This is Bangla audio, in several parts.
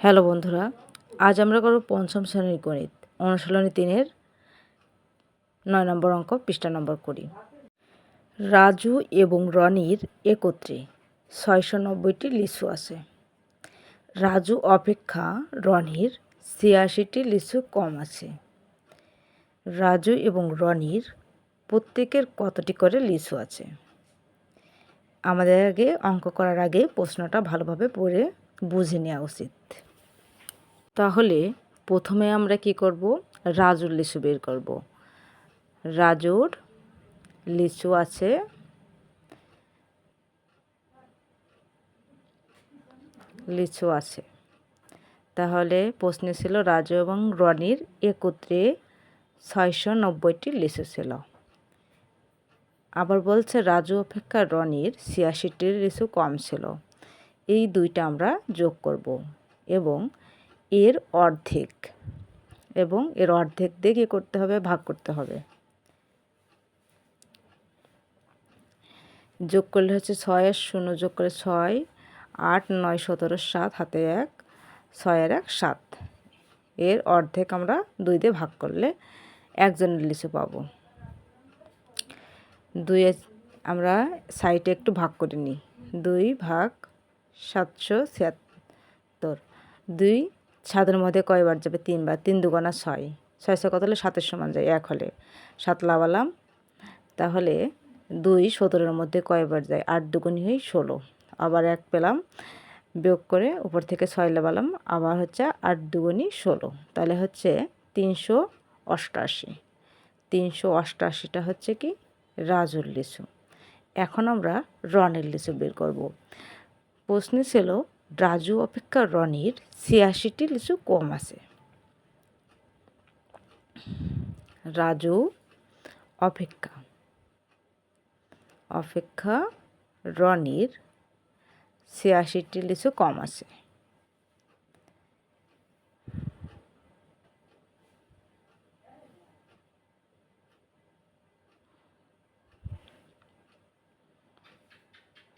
হ্যালো বন্ধুরা, আজ আমরা করব পঞ্চম শ্রেণির গণিত। অনুশীলনী তিনের নয় নম্বর অঙ্ক, পৃষ্ঠা নম্বর কুড়ি। রাজু এবং রনির একত্রে ছয়শো নব্বইটি লিচু আছে। রাজু অপেক্ষা, রনির ছিয়াশিটি লিচু কম আছে। রাজু এবং রনির প্রত্যেকের কতটি করে লিচু আছে? আমাদের আগে অঙ্ক করার আগে প্রশ্নটা ভালোভাবে পড়ে বুঝে নেওয়া উচিত। তাহলে প্রথমে আমরা কি করব? রাজুর লিচু বের করব। রাজুর লিচু আছে। লিচু আছে। তাহলে প্রশ্নে ছিল রাজু এবং রনির একত্রে ছয়শো নব্বইটি লিচু ছিল। আবার বলছে রাজু অপেক্ষা রনির ছিয়াশিটির লিচু কম ছিল। এই দুইটা আমরা যোগ করব এবং এর অর্ধেক। এবং এর অর্ধেক দিয়ে করতে হবে? ভাগ করতে হবে। যোগ করলে হচ্ছে ছয়ের শূন্য যোগ করে ছয়, আট, নয়, সতেরো, সাত, হাতে এক ছয়ের এক, সাত। এর অর্ধেক আমরা দুই দিয়ে ভাগ করলে একজনের লিচু পাবো। দুই আমরা সাইডে একটু ভাগ করে নিই। দুই ভাগ সাতশো ছিয়াত্তর। দুই সাতের মধ্যে কয়বার যাবে? তিনবার। তিন দুগুণা ছয়। ছয়শো কত হলে? সাতের সমান যায়। এক হলে। সাত লাগালাম। তাহলে দুই সতেরোর মধ্যে কয়বার যায়? আট দুগুণি হই ষোলো। আবার এক পেলাম। বিয়োগ করে উপর থেকে ছয় লাগালাম। আবার হচ্ছে আট দুগুণি ষোলো। তাহলে হচ্ছে তিনশো অষ্টাশি। তিনশো অষ্টাশিটা হচ্ছে কি? রাজুর লিচু। এখন আমরা রনের লিচু বের করব। প্রশ্নে ছিল রাজু অপেক্ষা রনির ছিয়াশিটি লিচু কম আছে। রাজু অপেক্ষা। অপেক্ষা রনির ছিয়াশিটি লিচু কম আছে।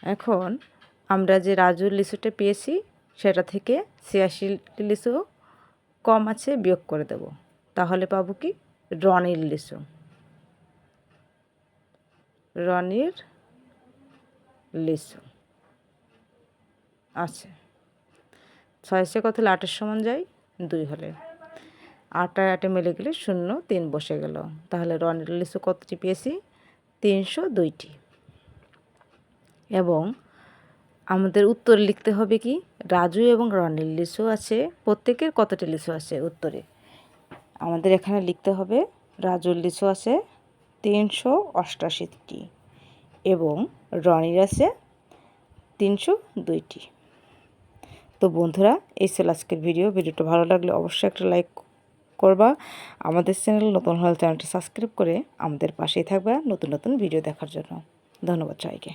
এখন আমরা যে রাজুর লিচুটা পেয়েছি, সেটা থেকে ছিয়াশি লিচু কম আছে, বিয়োগ করে দেব। তাহলে পাবো কি? রনির লিচু। রনির লিচু। আছে। ছয়শো কত হলে আটের সমান যায়? দুই হলে। আটায় আটে মিলে গেলে শূন্য, তিন বসে গেল। তাহলে রনির লিচু কতটি পেয়েছি? তিনশো দুইটি। এবং আমাদের উত্তর লিখতে হবে কি? রাজু এবং রনির লিচু আছে, প্রত্যেকের কতটি লিচু আছে উত্তরে? আমাদের এখানে লিখতে হবে, রাজুর লিচু আছে তিনশো অষ্টাশিটি এবং রনির আছে তিনশো দুইটি। তো বন্ধুরা, এই ছিল আজকের ভিডিও। ভিডিওটা ভালো লাগলে অবশ্যই একটা লাইক করবা। আমাদের চ্যানেল নতুন হলে চ্যানেলটি সাবস্ক্রাইব করে আমাদের পাশেই থাকবা নতুন নতুন ভিডিও দেখার জন্য। ধন্যবাদ সবাইকে।